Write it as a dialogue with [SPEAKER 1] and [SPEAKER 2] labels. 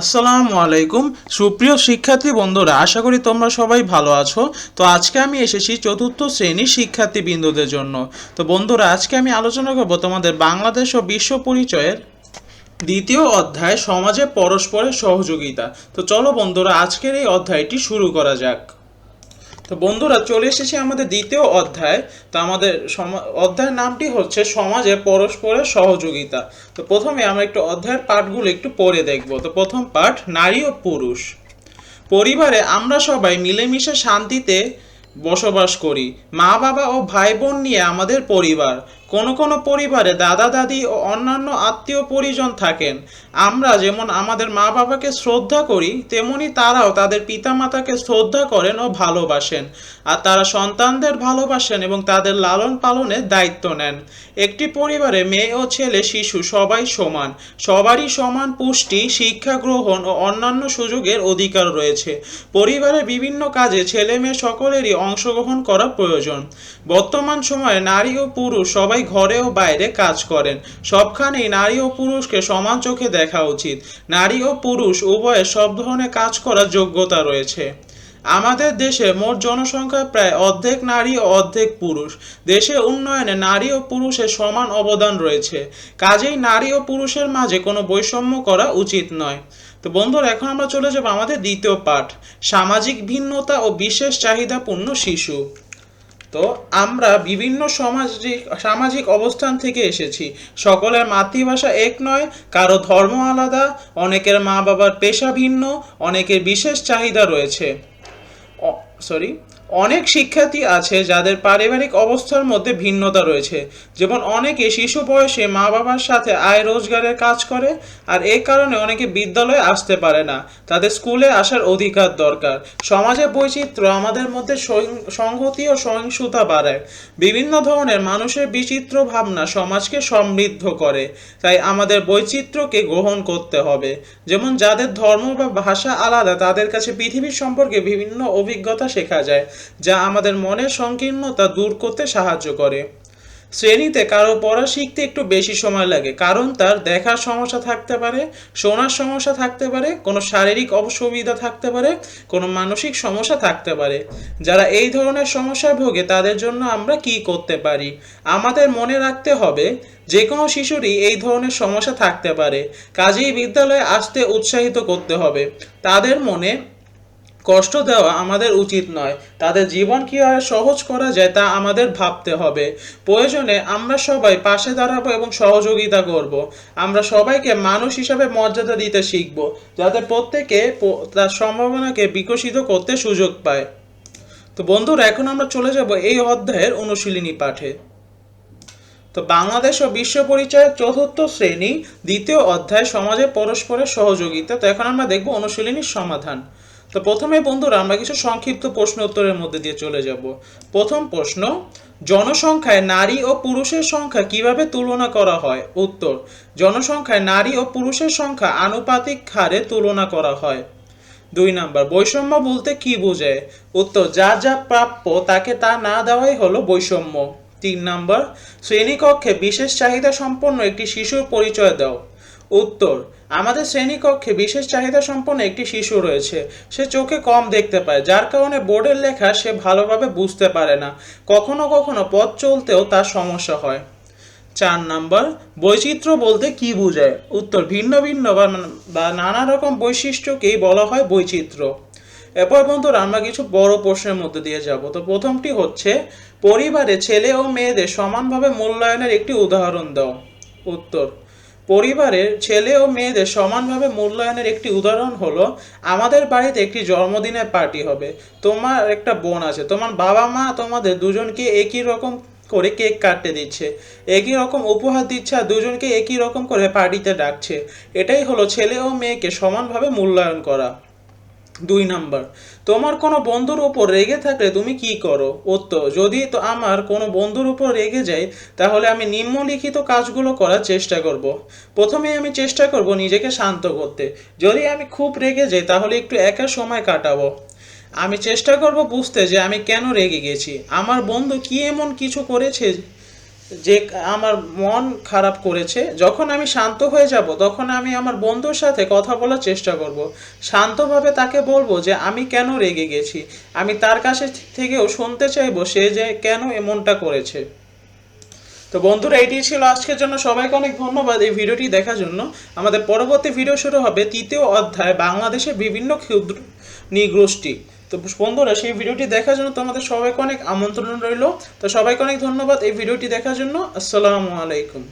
[SPEAKER 1] আসসালামু আলাইকুম। সুপ্রিয় শিক্ষার্থী বন্ধুরা, আশা করি তোমরা সবাই ভালো আছো। তো আজকে আমি এসেছি চতুর্থ শ্রেণির শিক্ষার্থী বিন্দুদের জন্য। তো বন্ধুরা, আজকে আমি আলোচনা করব তোমাদের বাংলাদেশ ও বিশ্ব পরিচয়ের দ্বিতীয় অধ্যায় সমাজে পরস্পরের সহযোগিতা। তো চলো বন্ধুরা, আজকের এই অধ্যায়টি শুরু করা যাক। তো বন্ধুরা, চলে এসেছি আমাদের দ্বিতীয় অধ্যায়। তো আমাদের অধ্যায়ের নামটি হচ্ছে সমাজে পরস্পরের সহযোগিতা। তো প্রথমে আমরা একটু অধ্যায়ের পাঠগুলো একটু পড়ে দেখব। তো প্রথম পাঠ, নারী ও পুরুষ। পরিবারে আমরা সবাই মিলেমিশে শান্তিতে বসবাস করি। মা বাবা ও ভাই বোন নিয়ে আমাদের পরিবার। কোনো কোনো পরিবারে দাদা, দাদি ও অন্যান্য আত্মীয় পরিজন থাকেন। আমরা যেমন আমাদের মা বাবাকে শ্রদ্ধা করি, তেমনি তারাও তাদের পিতামাতাকে শ্রদ্ধা করেন ও ভালোবাসেন। আর তারা সন্তানদের ভালোবাসেন এবং তাদের লালন পালনের দায়িত্ব নেন। একটি পরিবারে মেয়ে ও ছেলে, শিশু সবাই সমান। সবারই সমান পুষ্টি, শিক্ষা গ্রহণ ও অন্যান্য সুযোগের অধিকার রয়েছে। পরিবারের বিভিন্ন কাজে ছেলে মেয়ে সকলেরই অংশগ্রহণ করা প্রয়োজন। বর্তমান সময়ে নারী ও পুরুষ সবাই ঘরে ও বাইরে কাজ করেন। সবখানেই নারী ও পুরুষকে সমান চোখে দেখা উচিত। নারী ও পুরুষ উভয়ের সব ধরনের কাজ করার যোগ্যতা রয়েছে। আমাদের দেশে মোট জনসংখ্যা প্রায় অর্ধেক নারী ও অর্ধেক পুরুষ। দেশের উন্নয়নে নারী ও পুরুষের সমান অবদান রয়েছে। কাজেই নারী ও পুরুষের মাঝে কোনো বৈষম্য করা উচিত নয়। তো বন্ধুরা, এখন আমরা চলে যাব আমাদের দ্বিতীয় পাঠ। সামাজিক ভিন্নতা ও বিশেষ চাহিদাপূর্ণ শিশু। তো আমরা বিভিন্ন সামাজিক সামাজিক অবস্থান থেকে এসেছি। সকলের মাতৃভাষা এক নয়, কারও ধর্ম আলাদা, অনেকের মা বাবার পেশা ভিন্ন, অনেকের বিশেষ চাহিদা রয়েছে। সরি অনেক শিক্ষার্থী আছে যাদের পারিবারিক অবস্থার মধ্যে ভিন্নতা রয়েছে। যেমন অনেকে শিশু বয়সে মা বাবার সাথে আয় রোজগারের কাজ করে আর এই কারণে অনেকে বিদ্যালয়ে আসতে পারে না। তাদের স্কুলে আসার অধিকার দরকার। সমাজে বৈচিত্র্য আমাদের মধ্যে সংহতি ও সহিংসতা বাড়ায়। বিভিন্ন ধরনের মানুষের বিচিত্র ভাবনা সমাজকে সমৃদ্ধ করে। তাই আমাদের বৈচিত্র্যকে গ্রহণ করতে হবে। যেমন যাদের ধর্ম বা ভাষা আলাদা, তাদের কাছে পৃথিবীর সম্পর্কে বিভিন্ন অভিজ্ঞতা শেখা যায়। যা আমাদের মনের সংকীর্ণতা দূর করতে সাহায্য করে। শ্রেণীতে কারও পড়া শিখতে একটু বেশি সময় লাগে, কারণ তার দেখার সমস্যা থাকতে পারে, শোনার সমস্যা থাকতে পারে, কোনো শারীরিক অসুবিধা থাকতে পারে, কোনো মানসিক সমস্যা থাকতে পারে। যারা এই ধরনের সমস্যায় ভোগে, তাদের জন্য আমরা কি করতে পারি? আমাদের মনে রাখতে হবে যে কোনো শিশুরই এই ধরনের সমস্যা থাকতে পারে। কাজেই বিদ্যালয়ে আসতে উৎসাহিত করতে হবে। তাদের মনে কষ্ট দেওয়া আমাদের উচিত নয়। তাদের জীবন কীভাবে সহজ করা যায় তা আমাদের ভাবতে হবে। প্রয়োজনে আমরা সবাই পাশে দাঁড়াবো এবং সহযোগিতা করব। আমরা সবাইকে মানুষ হিসাবে মর্যাদা দিতে শিখব, যাতে প্রত্যেকে তার সম্ভাবনাকে বিকশিত করতে সুযোগ পায়। তো বন্ধুরা, এখন আমরা চলে যাব এই অধ্যায়ের অনুশীলনী পাঠে। তো বাংলাদেশ ও বিশ্ব পরিচয়ের চতুর্থ শ্রেণি, দ্বিতীয় অধ্যায় সমাজে পরস্পরের সহযোগিতা। তো এখন আমরা দেখব অনুশীলনীর সমাধান। তো প্রথমে বন্ধুরা আমরা কিছু সংক্ষিপ্ত প্রশ্ন উত্তরের মধ্যে দিয়ে চলে যাব। প্রথম প্রশ্ন, জনসংখ্যায় নারী ও পুরুষের সংখ্যা কীভাবে তুলনা করা হয়? উত্তর, জনসংখ্যায় নারী ও পুরুষের সংখ্যা আনুপাতিক হারে তুলনা করা হয়। দুই নাম্বার, বৈষম্য বলতে কি বোঝায়? উত্তর, যা যা প্রাপ্য তাকে তা না দেওয়াই হলো বৈষম্য। তিন নাম্বার, শ্রেণীকক্ষে বিশেষ চাহিদা সম্পন্ন একটি শিশুর পরিচয় দাও। উত্তর আমাদের শ্রেণীকক্ষে বিশেষ চাহিদা সম্পন্ন একটি শিশু রয়েছে। সে চোখে কম দেখতে পায়, যার কারণে বোর্ডের লেখা সে ভালোভাবে বুঝতে পারে না। কখনো কখনো পথ চলতেও তার সমস্যা হয়। চার নাম্বার, বৈচিত্র্য বলতে কি বোঝায়? উত্তর, ভিন্ন ভিন্ন বা নানা রকম বৈশিষ্ট্যকেই বলা হয় বৈচিত্র্য। এরপর বন্ধুরা, আমরা কিছু বড় প্রশ্নের মধ্যে দিয়ে যাব। তো প্রথমটি হচ্ছে, পরিবারে ছেলে ও মেয়েদের সমানভাবে মূল্যায়নের একটি উদাহরণ দাও। উত্তর পরিবারের ছেলে ও মেয়েদের সমানভাবে মূল্যায়নের একটি উদাহরণ হলো, আমাদের বাড়িতে একটি জন্মদিনের পার্টি হবে। তোমার একটা বোন আছে। তোমার বাবা মা তোমাদের দুজনকে একই রকম করে কেক কাটতে দিচ্ছে। একই রকম উপহার দিচ্ছে আর দুজনকে একই রকম করে পার্টিতে ডাকছে। এটাই হলো ছেলে ও মেয়েকে সমানভাবে মূল্যায়ন করা। দুই নাম্বার, তোমার কোনো বন্ধুর উপর রেগে থাকলে তুমি কি করো? উত্তর, যদি তো আমার কোনো বন্ধুর উপর রেগে যাই তাহলে আমি নিম্নলিখিত কাজগুলো করার চেষ্টা করব। প্রথমে আমি চেষ্টা করব নিজেকে শান্ত করতে। যদি আমি খুব রেগে যাই, তাহলে একটু একা সময় কাটাবো। আমি চেষ্টা করব বুঝতে যে আমি কেন রেগে গেছি। আমার বন্ধু কি এমন কিছু করেছে যে আমার মন খারাপ করেছে, যখন আমি শান্ত হয়ে যাব, তখন আমি আমার বন্ধুর সাথে কথা বলার চেষ্টা করব। শান্তভাবে তাকে বলব যে, আমি কেন রেগে গেছি? আমি তার কাছে থেকেও শুনতে চাইব সে যে কেন এমনটা করেছে। তো বন্ধুরা, এটি ছিল আজকের জন্য। সবাইকে অনেক ধন্যবাদ এই ভিডিওটি দেখার জন্য। আমাদের পরবর্তী ভিডিও শুরু হবে তৃতীয় অধ্যায়, বাংলাদেশের বিভিন্ন ক্ষুদ্র নৃগোষ্ঠী। তো বন্ধুরা, সেই ভিডিওটি দেখার জন্য তোমাদের সবাইকে অনেক আমন্ত্রণ রইল। তো সবাইকে অনেক ধন্যবাদ এই ভিডিওটি দেখার জন্য। আসসালামু আলাইকুম।